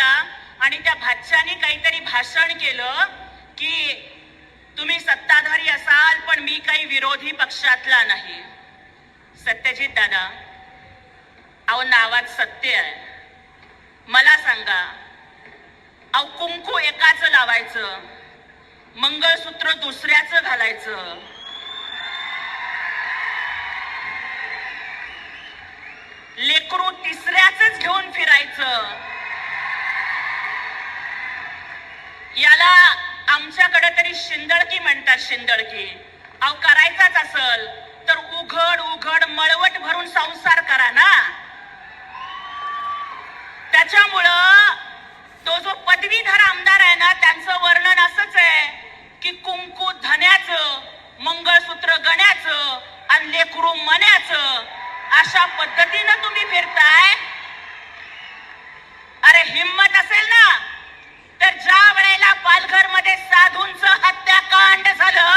आला आणि त्या भाच्यानी काहीतरी भाषण केलं की तुम्ही सत्ताधारी असाल पण मी काही विरोधी पक्षातला नाही. सत्यजित दादा अहो नावात सत्य आहे. मला सांगा अहो कुंकू एकाच लावायचं मंगळसूत्र दुसऱ्याचं घालायचं. लेकरू तिसऱ्याच घेऊन फिरायचं. आमच्याकडे शिंदळकी म्हणतात शिंदळकी. अहो करायचाच असल. तर उघड उघड मळवट भरून संसार करा ना. त्याच्यामुळं तो जो पदवीधर आमदार आहे ना त्यांचं वर्णन असंच आहे की कुंकू धन्याचं मंगळसूत्र गण्याचं आणि लेकरू मण्याचं अशा पद्धतीनं तुम्ही फिरताय. अरे हिम्मत असेल ना तर ज्या वेळेला पालघर साधूंच हत्याकांड झालं.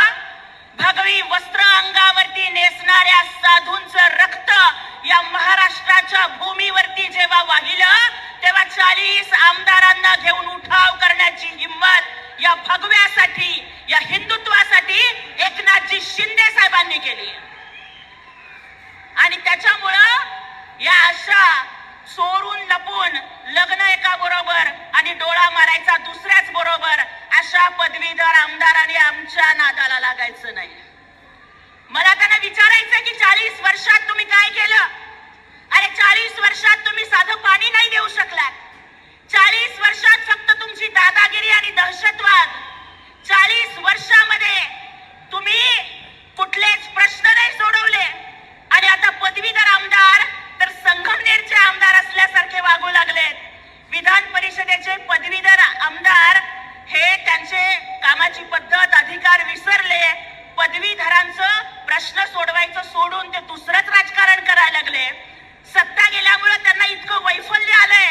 भगवी वस्त्र अंगावरती नेसणाऱ्या साधूंच रक्त या महाराष्ट्राच्या भूमीवरती जेव्हा वाहिलं तेव्हा चाळीस आमदारांना घेऊन उठाव करण्याची हिंमत या भगव्यासाठी या हिंदुत्वासाठी एकनाथजी शिंदे साहेबांनी केली. आणि त्याच्यामुळं या अशा चोरून लपून लग्न एका बरोबर आणि डोळा मारायचा दुसऱ्याच बरोबर अशा पदवीधर आमदारांनी आमच्या नादाला लागायचं नाही मला त्यांना विचारायचं की चाळीस वर्षात तुम्ही काय केलं अरे चाळीस वर्षात तुम्ही साधं पाणी नाही देऊ शकलात चाळीस वर्षात फक्त तुमची दादागिरी आणि दहशतवाद चाळीस वर्षामध्ये तुम्ही कुठलेच प्रश्न नाही सोडवले आणि आता पदवीधर आमदार तर संगमनेरचे आमदार असल्यासारखे वागू लागलेत विधान परिषदेचे पदवीधर आमदार हे त्यांचे कामाची पद्धत अधिकार विसरले पदवीधरांचं प्रश्न सोडवायचं सोडून ते दुसरंच राजकारण करायला लागले. सत्ता गेल्यामुळे त्यांना इतकं वैफल्य आलंय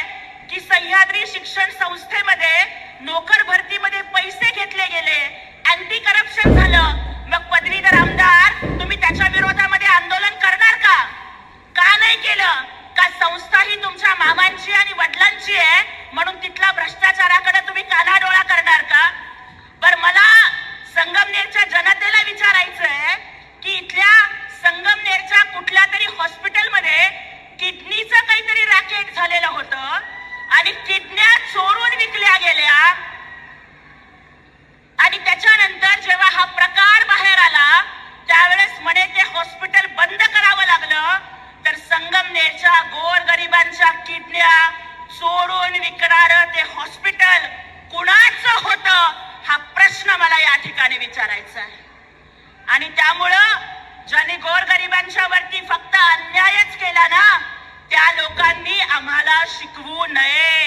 की सह्याद्री शिक्षण संस्थेमध्ये नोकर भरतीमध्ये पैसे घेतले गेले. अँटी करप्शन झालं. मग पदवीधर आमदार तुम्ही त्याच्या विरोधामध्ये आंदोलन करणार का? का नाही केलं? का संस्था ही तुमच्या मामांची आणि वडिलांची आहे? म्हणून तिथला भ्रष्टाचाराकडे तुम्ही कानाडोळा करणार का बर मला संगमनेरच्या जनतेला विचारायचं आहे की इथल्या संगमनेरच्या कुठल्या तरी हॉस्पिटलमध्ये किडनीचं काहीतरी रॅकेट झालेलं होतं आणि किडन्या चोरून विकल्या गेल्या. आणि त्याच्यानंतर जेव्हा हा प्रकार बाहेर आला त्यावेळेस म्हणे ते हॉस्पिटल बंद करावं लागलं. तर संगमनेरच्या गोरगरिबांच्या किडन्या चोरून विकणार ते हॉस्पिटल कुणाचं होत हा प्रश्न मला या ठिकाणी विचारायचा आहे. आणि त्यामुळं ज्यांनी गोरगरिबांच्या वरती फक्त अन्यायच केला ना त्या लोकांनी आम्हाला शिकवू नये.